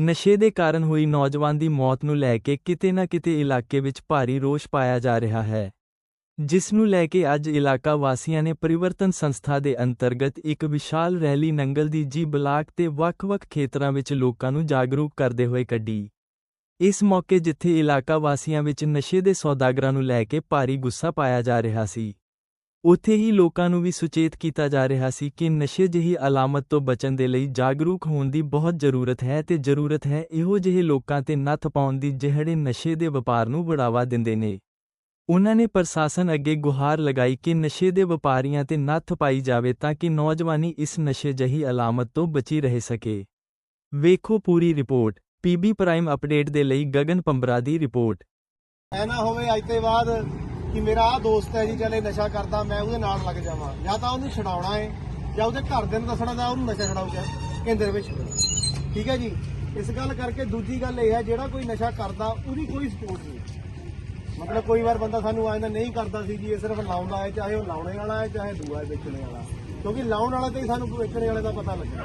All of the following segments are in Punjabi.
ਨਸ਼ੇ ਦੇ ਕਾਰਨ ਹੋਈ ਨੌਜਵਾਨ ਦੀ ਮੌਤ ਨੂੰ ਲੈ ਕੇ ਕਿਤੇ ਨਾ ਕਿਤੇ ਇਲਾਕੇ ਵਿੱਚ ਭਾਰੀ ਰੋਸ ਪਾਇਆ ਜਾ ਰਿਹਾ ਹੈ। ਜਿਸ ਨੂੰ ਲੈ ਕੇ ਅੱਜ ਇਲਾਕਾ ਵਾਸੀਆਂ ਨੇ ਪਰਿਵਰਤਨ ਸੰਸਥਾ ਦੇ ਅੰਤਰਗਤ ਇੱਕ ਵਿਸ਼ਾਲ ਰੈਲੀ ਨੰਗਲ ਦੀ ਜੀ ਬਲਾਕ ਤੇ ਵੱਖ-ਵੱਖ ਖੇਤਰਾਂ ਵਿੱਚ ਲੋਕਾਂ ਨੂੰ ਜਾਗਰੂਕ ਕਰਦੇ ਹੋਏ ਕੱਢੀ। ਇਸ ਮੌਕੇ ਜਿੱਥੇ ਇਲਾਕਾ ਵਾਸੀਆਂ ਵਿੱਚ ਨਸ਼ੇ ਦੇ ਸੌਦਾਗਰਾਂ ਨੂੰ ਲੈ ਕੇ ਭਾਰੀ ਗੁੱਸਾ ਪਾਇਆ ਜਾ ਰਿਹਾ ਸੀ। ਉੱਥੇ ਹੀ ਲੋਕਾਂ ਨੂੰ ਵੀ ਸੁਚੇਤ ਕੀਤਾ ਜਾ ਰਿਹਾ ਸੀ ਕਿ ਨਸ਼ੇ ਜਿਹੀ ਅਲਾਮਤ ਤੋਂ ਬਚਣ ਦੇ ਲਈ ਜਾਗਰੂਕ ਹੋਣ ਦੀ ਬਹੁਤ ਜ਼ਰੂਰਤ ਹੈ ਤੇ ਜ਼ਰੂਰਤ ਹੈ ਇਹੋ ਜਿਹੇ ਲੋਕਾਂ ਤੇ ਨੱਥ ਪਾਉਣ ਦੀ ਜਿਹੜੇ ਨਸ਼ੇ ਦੇ ਵਪਾਰ ਨੂੰ ਬੜਾਵਾ ਦਿੰਦੇ ਨੇ। ਉਹਨਾਂ ਨੇ ਪ੍ਰਸ਼ਾਸਨ ਅੱਗੇ ਗੁਹਾਰ ਲਗਾਈ ਕਿ ਨਸ਼ੇ ਦੇ ਵਪਾਰੀਆਂ ਤੇ ਨੱਥ ਪਾਈ ਜਾਵੇ ਤਾਂ ਕਿ ਨੌਜਵਾਨੀ ਇਸ ਨਸ਼ੇ ਜਹੀ ਅਲਾਮਤ ਤੋਂ ਬਚੀ ਰਹਿ ਸਕੇ। ਵੇਖੋ ਪੂਰੀ ਰਿਪੋਰਟ, ਪੀਬੀ ਪ੍ਰਾਈਮ ਅਪਡੇਟ ਦੇ ਲਈ ਗਗਨ ਪੰਬਰਾ ਦੀ ਰਿਪੋਰਟ। ਐ ਨਾ ਹੋਵੇ ਅੱਜ ਤੇ ਬਾਅਦ ਕਿ ਮੇਰਾ ਆ ਦੋਸਤ ਹੈ ਜੀ ਚਲੇ ਨਸ਼ਾ ਕਰਦਾ, ਮੈਂ ਉਹਦੇ ਨਾਲ ਲੱਗ ਜਾਵਾਂ। ਜਾਂ ਤਾਂ ਉਹਨੂੰ ਛਡਾਉਣਾ ਹੈ, ਜਾਂ ਉਹਦੇ ਘਰ ਦੇ ਨੂੰ ਦੱਸਣਾ ਤਾਂ ਉਹਨੂੰ ਨਸ਼ਾ ਛਡਾਊ ਜਾ ਕੇਂਦਰ ਵਿੱਚ। ਠੀਕ ਹੈ ਜੀ? ਇਸ ਗੱਲ ਕਰਕੇ ਦੂਜੀ ਗੱਲ ਇਹ ਹੈ, ਜਿਹੜਾ ਕੋਈ ਨਸ਼ਾ ਕਰਦਾ, ਉਹਦੀ ਕੋਈ ਸਪੋਰਟ ਨਹੀਂ। ਮਤਲਬ ਕੋਈ ਵਾਰ ਬੰਦਾ ਸਾਨੂੰ ਆਇੰਦਾ ਨਹੀਂ ਕਰਦਾ ਸੀ ਜੀ, ਇਹ ਸਿਰਫ ਲਾਉਂਦਾ ਹੈ, ਚਾਹੇ ਉਹ ਲਾਉਣੇ ਵਾਲਾ ਹੈ, ਚਾਹੇ ਦੂਆ ਹੈ ਵੇਚਣੇ ਵਾਲਾ। ਕਿਉਂਕਿ ਲਾਉਣ ਵਾਲਾ ਤੇ ਹੀ ਸਾਨੂੰ ਵੇਚਣੇ ਵਾਲੇ ਦਾ ਪਤਾ ਲੱਗਣਾ।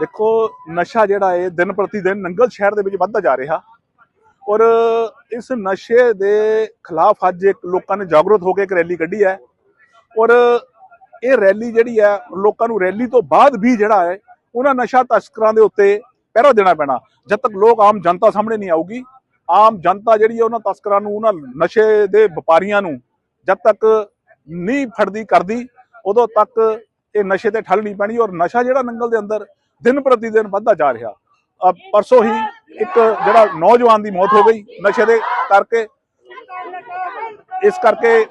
ਦੇਖੋ, ਨਸ਼ਾ ਜਿਹੜਾ ਹੈ ਦਿਨ ਪ੍ਰਤੀ ਦਿਨ ਨੰਗਲ ਸ਼ਹਿਰ ਦੇ ਵਿੱਚ ਵੱਧਦਾ ਜਾ ਰਿਹਾ। ਔਰ ਇਸ ਨਸ਼ੇ ਦੇ ਖਿਲਾਫ ਅੱਜ ਇੱਕ ਲੋਕਾਂ ਨੇ ਜਾਗਰੂਕ ਹੋ ਕੇ ਇੱਕ ਰੈਲੀ ਕੱਢੀ ਹੈ। ਔਰ ਇਹ ਰੈਲੀ ਜਿਹੜੀ ਹੈ, ਲੋਕਾਂ ਨੂੰ ਰੈਲੀ ਤੋਂ ਬਾਅਦ ਵੀ ਜਿਹੜਾ ਹੈ, ਉਹਨਾਂ ਨਸ਼ਾ ਤਸਕਰਾਂ ਦੇ ਉੱਤੇ ਪਹਿਰਾ ਦੇਣਾ ਪੈਣਾ। ਜਦ ਤੱਕ ਲੋਕ ਆਮ ਜਨਤਾ ਸਾਹਮਣੇ ਨਹੀਂ ਆਊਗੀ, ਆਮ ਜਨਤਾ ਜਿਹੜੀ ਹੈ ਉਹਨਾਂ ਤਸਕਰਾਂ ਨੂੰ, ਉਹਨਾਂ ਨਸ਼ੇ ਦੇ ਵਪਾਰੀਆਂ ਨੂੰ ਜਦ ਤੱਕ ਨਹੀਂ ਫੜਦੀ ਕਰਦੀ, ਉਦੋਂ ਤੱਕ ਇਹ ਨਸ਼ੇ ਤੇ ਠੱਲ ਨਹੀਂ ਪੈਣੀ। ਔਰ ਨਸ਼ਾ ਜਿਹੜਾ ਨੰਗਲ ਦੇ ਅੰਦਰ ਦਿਨ ਪ੍ਰਤੀ ਦਿਨ ਵੱਧਦਾ ਜਾ ਰਿਹਾ। ਪਰਸੋਂ ਹੀ ਇੱਕ ਜਿਹੜਾ ਨੌਜਵਾਨ ਦੀ ਮੌਤ ਹੋ ਗਈ ਨਸ਼ੇ ਦੇ ਕਰਕੇ। ਇਸ ਕਰਕੇ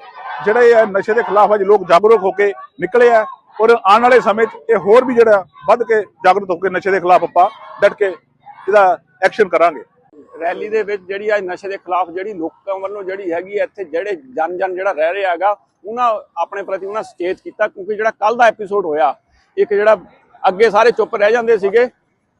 ਜਿਹੜੇ ਇਹ ਨਸ਼ੇ ਦੇ ਖਿਲਾਫ ਅੱਜ ਲੋਕ ਜਾਗਰੂਕ ਹੋ ਕੇ ਨਿਕਲੇ ਆ ਔਰ ਆਉਣ ਵਾਲੇ ਸਮੇਂ 'ਚ ਇਹ ਹੋਰ ਵੀ ਜਿਹੜਾ ਵੱਧ ਕੇ ਜਾਗਰੂਕ ਹੋ ਕੇ ਨਸ਼ੇ ਦੇ ਖਿਲਾਫ ਆਪਾਂ ਡਟ ਕੇ ਇਹਦਾ ਐਕਸ਼ਨ ਕਰਾਂਗੇ। ਰੈਲੀ ਦੇ ਵਿੱਚ ਜਿਹੜੀ ਅੱਜ ਨਸ਼ੇ ਦੇ ਖਿਲਾਫ ਜਿਹੜੀ ਲੋਕਾਂ ਵੱਲੋਂ ਜਿਹੜੀ ਹੈਗੀ ਹੈ ਇੱਥੇ ਜਿਹੜੇ ਜਨ ਜਨ ਜਿਹੜਾ ਰਹਿ ਰਿਹਾ ਹੈਗਾ, ਉਹਨਾਂ ਆਪਣੇ ਪ੍ਰਤੀ ਉਹਨਾਂ ਸੁਚੇਤ ਕੀਤਾ ਕਿਉਂਕਿ ਜਿਹੜਾ ਕੱਲ ਦਾ ਐਪੀਸੋਡ ਹੋਇਆ, ਇੱਕ ਜਿਹੜਾ ਅੱਗੇ ਸਾਰੇ ਚੁੱਪ ਰਹਿ ਜਾਂਦੇ ਸੀਗੇ।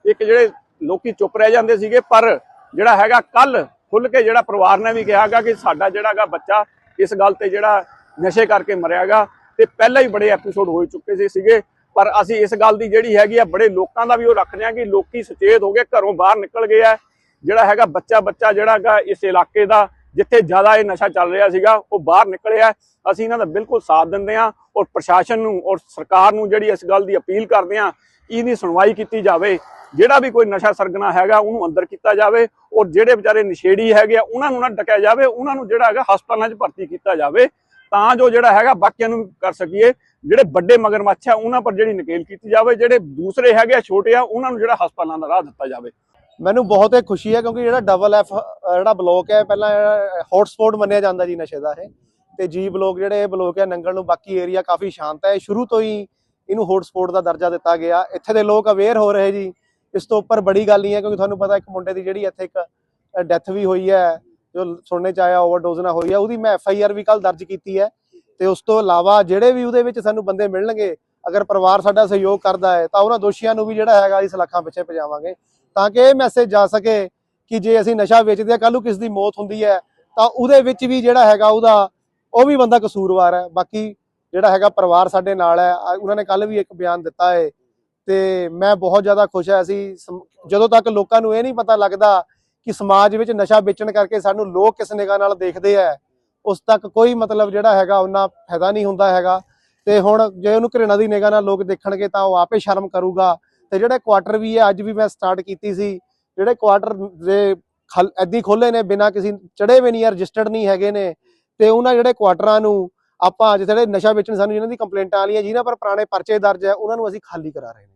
ਇੱਕ ਜਿਹੜੇ ਲੋਕੀ ਚੁੱਪ ਰਹਿ ਜਾਂਦੇ ਸੀਗੇ, ਪਰ ਜਿਹੜਾ ਹੈਗਾ ਕੱਲ ਖੁੱਲ ਕੇ ਜਿਹੜਾ ਪਰਿਵਾਰ ਨੇ ਵੀ ਕਿਹਾਗਾ ਕਿ ਸਾਡਾ ਜਿਹੜਾਗਾ ਬੱਚਾ ਇਸ ਗੱਲ ਤੇ ਜਿਹੜਾ ਨਸ਼ੇ ਕਰਕੇ ਮਰਿਆਗਾ ਤੇ ਪਹਿਲਾਂ ਹੀ ਬੜੇ ਐਪੀਸੋਡ ਹੋ ਚੁੱਕੇ ਸੀਗੇ। ਪਰ ਅਸੀਂ ਇਸ ਗੱਲ ਦੀ ਜਿਹੜੀ ਹੈਗੀ ਆ, ਬੜੇ ਲੋਕਾਂ ਦਾ ਵੀ ਉਹ ਰੱਖਦੇ ਆ ਕਿ ਲੋਕੀ ਸੁਚੇਤ ਹੋ ਗਏ ਘਰੋਂ ਬਾਹਰ ਨਿਕਲ ਗਏ ਆ। ਜਿਹੜਾ ਹੈਗਾ ਬੱਚਾ ਬੱਚਾ ਜਿਹੜਾ ਹੈਗਾ ਇਸ ਇਲਾਕੇ ਦਾ ਜਿੱਥੇ ਜ਼ਿਆਦਾ ਇਹ ਨਸ਼ਾ ਚੱਲ ਰਿਹਾ ਸੀਗਾ, ਉਹ ਬਾਹਰ ਨਿਕਲਿਆ ਅਸੀਂ ਇਹਨਾਂ ਦਾ ਬਿਲਕੁਲ ਸਾਥ ਦਿੰਦੇ ਹਾਂ ਔਰ ਪ੍ਰਸ਼ਾਸਨ ਨੂੰ ਔਰ ਸਰਕਾਰ ਨੂੰ ਜਿਹੜੀ ਇਸ ਗੱਲ ਦੀ ਅਪੀਲ ਕਰਦੇ ਹਾਂ, ਇਹਦੀ ਸੁਣਵਾਈ ਕੀਤੀ ਜਾਵੇ। ਜਿਹੜਾ ਵੀ ਕੋਈ ਨਸ਼ਾ ਸਰਗਨਾ ਹੈਗਾ, ਉਹਨੂੰ ਅੰਦਰ ਕੀਤਾ ਜਾਵੇ ਔਰ ਜਿਹੜੇ ਵਿਚਾਰੇ ਨਸ਼ੇੜੀ ਹੈਗੇ ਆ, ਉਹਨਾਂ ਨੂੰ ਨਾ ਡਕਿਆ ਜਾਵੇ, ਉਹਨਾਂ ਨੂੰ ਜਿਹੜਾ ਹੈਗਾ ਹਸਪਤਾਲਾਂ 'ਚ ਭਰਤੀ ਕੀਤਾ ਜਾਵੇ। ਤਾਂ ਜੋ ਜਿਹੜਾ ਹੈਗਾ ਬਾਕੀਆਂ ਨੂੰ ਵੀ ਕਰ ਸਕੀਏ, ਜਿਹੜੇ ਵੱਡੇ ਮਗਰਮੱਛ ਆ, ਉਹਨਾਂ ਪਰ ਜਿਹੜੀ ਨਕੇਲ ਕੀਤੀ ਜਾਵੇ, ਜਿਹੜੇ ਦੂਸਰੇ ਹੈਗੇ ਆ, ਛੋਟੇ ਆ, ਉਹਨਾਂ ਨੂੰ ਜਿਹੜਾ ਹਸਪਤਾਲਾਂ ਦਾ ਰਾਹ ਦਿੱਤਾ ਜਾਵੇ। ਮੈਨੂੰ ਬਹੁਤ ਹੀ ਖੁਸ਼ੀ ਹੈ ਕਿਉਂਕਿ ਜਿਹੜਾ ਡਬਲ ਐਫ ਜਿਹੜਾ ਬਲੋਕ ਹੈ, ਪਹਿਲਾਂ ਹੌਟ ਮੰਨਿਆ ਜਾਂਦਾ ਜੀ ਨਸ਼ੇ ਦਾ ਇਹ। ਤੇ ਜੀ ਬਲੋਕ ਜਿਹੜੇ ਇਹ ਬਲੋਕ ਹੈ, ਨੰਗਲ ਨੂੰ ਬਾਕੀ ਏਰੀਆ ਕਾਫੀ ਸ਼ਾਂਤ ਹੈ। ਸ਼ੁਰੂ ਤੋਂ ਹੀ ਇਹਨੂੰ ਹੌਟ ਦਾ ਦਰਜਾ ਦਿੱਤਾ ਗਿਆ। ਇੱਥੇ ਦੇ ਲੋਕ ਅਵੇਅਰ ਹੋ ਰਹੇ ਜੀ। ਇਸ ਤੋਂ ਉੱਪਰ ਬੜੀ ਗੱਲ ਨਹੀਂ ਹੈ ਕਿਉਂਕਿ ਤੁਹਾਨੂੰ ਪਤਾ ਇੱਕ ਮੁੰਡੇ ਦੀ ਜਿਹੜੀ ਇੱਥੇ ਇੱਕ ਡੈਥ ਵੀ ਹੋਈ ਹੈ, ਜੋ ਸੁਣਨੇ ਚ ਆਇਆ ਓਵਰਡੋਜ਼ ਨਾਲ ਹੋਈ ਹੈ, ਉਹਦੀ ਮੈਂ ਐਫ ਆਈ ਆਰ ਵੀ ਕੱਲ ਦਰਜ ਕੀਤੀ ਹੈ। ਤੇ ਉਸ ਤੋਂ ਇਲਾਵਾ ਜਿਹੜੇ ਵੀ ਉਹਦੇ ਵਿੱਚ ਸਾਨੂੰ ਬੰਦੇ ਮਿਲਣਗੇ, ਅਗਰ ਪਰਿਵਾਰ ਸਾਡਾ ਸਹਿਯੋਗ ਕਰਦਾ ਹੈ, ਤਾਂ ਉਹਨਾਂ ਦੋਸ਼ੀਆਂ ਨੂੰ ਵੀ ਜਿਹੜਾ ਹੈਗਾ, ਇਸ ਲੱਖਾਂ ਪਿੱਛੇ ਭਜਾਵਾਂਗੇ। ਤਾਂ ਕਿ ਇਹ ਮੈਸੇਜ ਜਾ ਸਕੇ ਕਿ ਜੇ ਅਸੀਂ ਨਸ਼ਾ ਵੇਚਦੇ ਆ ਕੱਲ ਨੂੰ ਕਿਸ ਦੀ ਮੌਤ ਹੁੰਦੀ ਹੈ, ਤਾਂ ਉਹਦੇ ਵਿੱਚ ਵੀ ਜਿਹੜਾ ਹੈਗਾ ਉਹਦਾ, ਉਹ ਵੀ ਬੰਦਾ ਕਸੂਰਵਾਰ ਹੈ। ਬਾਕੀ ਜਿਹੜਾ ਹੈਗਾ ਪਰਿਵਾਰ ਸਾਡੇ ਨਾਲ ਹੈ ਉਹਨਾਂ ਨੇ ਕੱਲ ਵੀ ਇੱਕ ਬਿਆਨ ਦਿੱਤਾ ਹੈ ਤੇ ਮੈਂ ਬਹੁਤ ਜ਼ਿਆਦਾ ਖੁਸ਼ ਹਾਂ ਅਸੀਂ ਜਦੋਂ ਤੱਕ ਲੋਕਾਂ ਨੂੰ ਇਹ ਨਹੀਂ ਪਤਾ ਲੱਗਦਾ ਕਿ ਸਮਾਜ ਵਿੱਚ ਨਸ਼ਾ ਵੇਚਣ ਕਰਕੇ ਸਾਨੂੰ ਲੋਕ ਕਿਸ ਨਿਗਾਹ ਨਾਲ ਦੇਖਦੇ ਆ ਉਸ ਤੱਕ ਕੋਈ ਮਤਲਬ ਜਿਹੜਾ ਹੈਗਾ ਉਹਨਾਂ ਫਾਇਦਾ ਨਹੀਂ ਹੁੰਦਾ ਹੈਗਾ। ਤੇ ਹੁਣ ਜੇ ਉਹਨੂੰ ਘৃਣਾ ਦੀ ਨਿਗਾਹ ਨਾਲ ਲੋਕ ਦੇਖਣਗੇ ਤਾਂ ਉਹ ਆਪੇ ਸ਼ਰਮ ਕਰੂਗਾ ਤੇ ਜਿਹੜੇ ਕੁਆਟਰ ਵੀ ਹੈ, ਅੱਜ ਵੀ ਮੈਂ ਸਟਾਰਟ ਕੀਤੀ ਸੀ। ਜਿਹੜੇ ਕੁਆਟਰ ਦੇ ਐਦੀ ਖੋਲੇ ਨੇ, ਬਿਨਾਂ ਕਿਸੇ ਚੜੇ ਵੀ ਨਹੀਂ ਹੈ ਰਜਿਸਟਰਡ ਨਹੀਂ ਹੈਗੇ ਨੇ। ਤੇ ਉਹਨਾਂ ਜਿਹੜੇ ਕੁਆਟਰਾਂ ਨੂੰ ਆਪਾਂ ਜਿਹੜੇ ਨਸ਼ਾ ਵੇਚਣ ਸਾਨੂੰ ਜਿਹਨਾਂ ਦੀ ਕੰਪਲੇਂਟਾਂ ਆਲੀਆਂ ਜਿਨ੍ਹਾਂ ਪਰ ਪੁਰਾਣੇ ਪਰਚੇ ਦਰਜ ਹੈ, ਉਹਨਾਂ ਨੂੰ ਅਸੀਂ ਖਾਲੀ ਕਰਾ ਰਹੇ ਨੇ।